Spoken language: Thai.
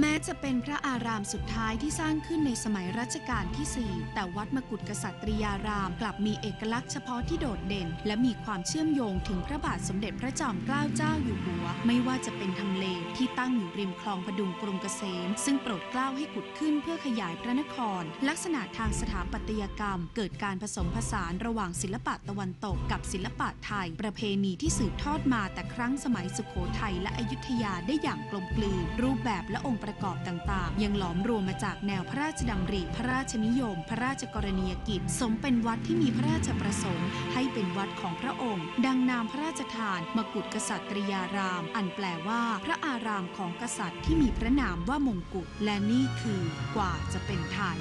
แม้จะเป็นพระอารามสุดท้ายที่สร้างขึ้นในสมัยรัชกาลที่ 4 แต่วัดมกุฎกษัตริยารามกลับมีเอกลักษณ์เฉพาะที่โดดเด่น และมีความเชื่อมโยงถึงพระบาทสมเด็จพระจอมเกล้าเจ้าอยู่หัว ไม่ว่าจะเป็นทำเลที่ตั้งอยู่ริมคลองพดุงกรุงเกษม ซึ่งโปรดเกล้าให้ขุดขึ้นเพื่อขยายพระนคร ลักษณะทางสถาปัตยกรรม เกิดการผสมผสานระหว่างศิลปะตะวันตกกับศิลปะไทย ประเพณีที่สืบทอดมาแต่ครั้งสมัยสุโขทัยและอยุธยาได้อย่างกลมกลืน รูปแบบและองค์ประกอบต่างๆ ยังหลอมรวมมาจากแนวพระราชดำริ พระราชนิยม พระราชกรณียกิจ สมเป็นวัดที่มีพระราชประสงค์ ให้เป็นวัดของพระองค์ ดังนามพระราชทาน มกุฎกษัตริยารามอันแปลว่าพระอารามของกษัตริย์ที่มีพระนามว่ามงกุฎและนี่คือกว่าจะเป็นไทย